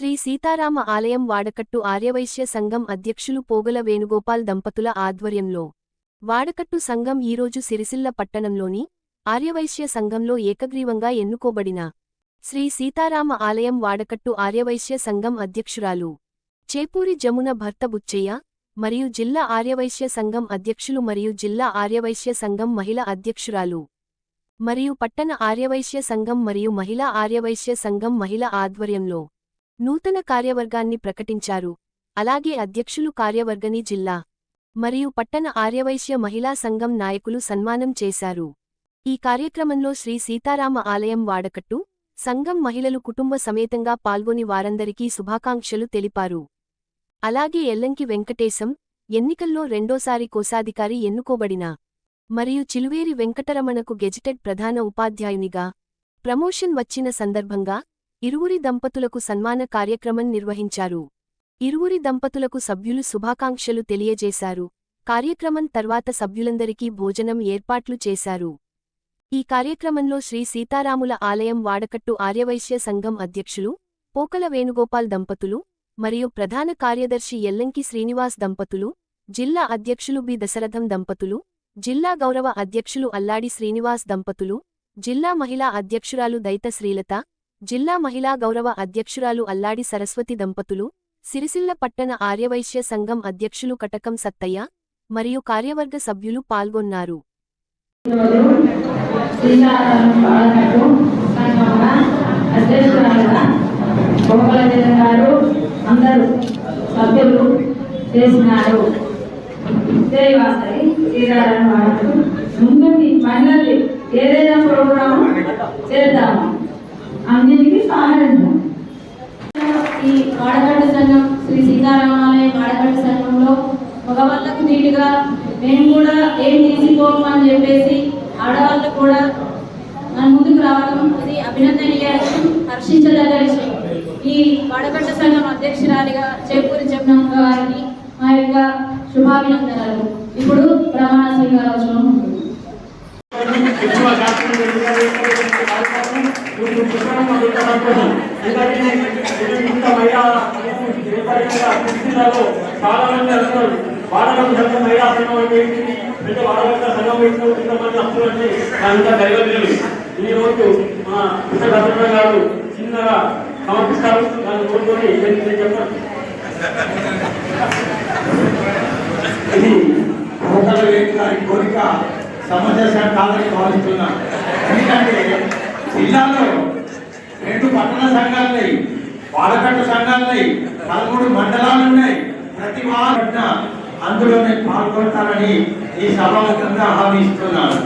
శ్రీ సీతారామ ఆలయం వాడకట్టు ఆర్యవైశ్య సంఘం అధ్యక్షులు పోగల వేణుగోపాల్ దంపతుల ఆధ్వర్యంలో. వాడకట్టు సంఘం ఈరోజు సిరిసిల్ల పట్టణంలోని ఆర్యవైశ్య సంఘంలో ఏకగ్రీవంగా ఎన్నుకోబడిన శ్రీ సీతారామ ఆలయం వాడకట్టు ఆర్యవైశ్య సంఘం అధ్యక్షురాలు చేపూరి జమున భర్త బుచ్చయ్య మరియు జిల్లా ఆర్యవైశ్య సంఘం అధ్యక్షులు మరియు జిల్లా ఆర్యవైశ్య సంఘం మహిళ అధ్యక్షురాలు మరియు పట్టణ ఆర్యవైశ్య సంఘం మరియు మహిళా ఆర్యవైశ్య సంఘం మహిళ ఆధ్వర్యంలో నూతన కార్యవర్గాన్ని ప్రకటించారు. అలాగే అధ్యక్షులు కార్యవర్గని జిల్లా మరియు పట్టణ ఆర్యవైశ్య మహిళా సంఘం నాయకులు సన్మానం చేశారు. ఈ కార్యక్రమంలో శ్రీ సీతారామ ఆలయం వాడకట్టు సంఘం మహిళలు కుటుంబ సమేతంగా పాల్గొని వారందరికీ శుభాకాంక్షలు తెలిపారు. అలాగే ఎల్లంకి వెంకటేశం ఎన్నికల్లో రెండోసారి కోశాధికారి ఎన్నుకోబడిన మరియు చిలువేరి వెంకటరమణకు గెజిటెడ్ ప్రధాన ఉపాధ్యాయునిగా ప్రమోషన్ వచ్చిన సందర్భంగా ఇరువురి దంపతులకు సన్మాన కార్యక్రమం నిర్వహించారు. ఇరువురి దంపతులకు సభ్యులు శుభాకాంక్షలు తెలియజేశారు. కార్యక్రమం తర్వాత సభ్యులందరికీ భోజనం ఏర్పాట్లు చేశారు. ఈ కార్యక్రమంలో శ్రీ సీతారాముల ఆలయం వాడకట్టు ఆర్యవైశ్య సంఘం అధ్యక్షులు పోకల వేణుగోపాల్ దంపతులు మరియు ప్రధాన కార్యదర్శి ఎల్లంకి శ్రీనివాస్ దంపతులు జిల్లా అధ్యక్షులు బి దశరథం దంపతులు జిల్లా గౌరవ అధ్యక్షులు అల్లాడి శ్రీనివాస్ దంపతులు జిల్లా మహిళా అధ్యక్షురాలు దైత శ్రీలత జిల్లా మహిళా గౌరవ అధ్యక్షురాలు అల్లాడి సరస్వతి దంపతులు సిరిసిల్ల పట్టణ ఆర్యవైశ్య సంఘం అధ్యక్షులు కటకం సత్తయ్య మరియు కార్యవర్గ సభ్యులు పాల్గొన్నారు. ఏదైనా ప్రోగ్రాము చేద్దాము. అన్నిటికీ సహకరిద్దాం. ఈ వాడగట్టు సంఘం శ్రీ సీతారామాలయ వాడగట్టు సంఘంలో మగవాళ్ళకు నీటుగా మేము కూడా ఏం తీసిపోము అని చెప్పేసి ఆడవాళ్ళు కూడా మన ముందుకు రావడం అది అభినందనీయం హర్షించదగ్గ విషయం ఈ వాడగట్టు సంఘం అధ్యక్షురాలిగా చేపూరి జగన్ గారికి మా యొక్క శుభాభినందనలు. ఇప్పుడు ప్రమాణ స్వీకారోత్సవం ఉంటుంది. చాలా మంది అంటున్నారు వాడకం సంఘం మహిళా సంఘం అంటే ఏంటి అంటే వాడక సంఘం పెట్టిన ఇంతమంది అంతా ఈ రోజు మా కృష్ణ గారు చిన్నగా సమర్పిస్తారు దాన్ని కోరుకొని నేను చెప్పాను ఇది కోరిక సమంజసం కాదని భావిస్తున్నాను ఎందుకంటే జిల్లాలో రెండు పట్టణ సంఘాలు ఉన్నాయి వాడకట్టు సంఘాలు ఉన్నాయి పదమూడు మండలాలు ఉన్నాయి. ప్రతి వారట అందులోనే పాల్గొంటారని ఈ సభాముఖంగా హామీ ఇస్తున్నాను.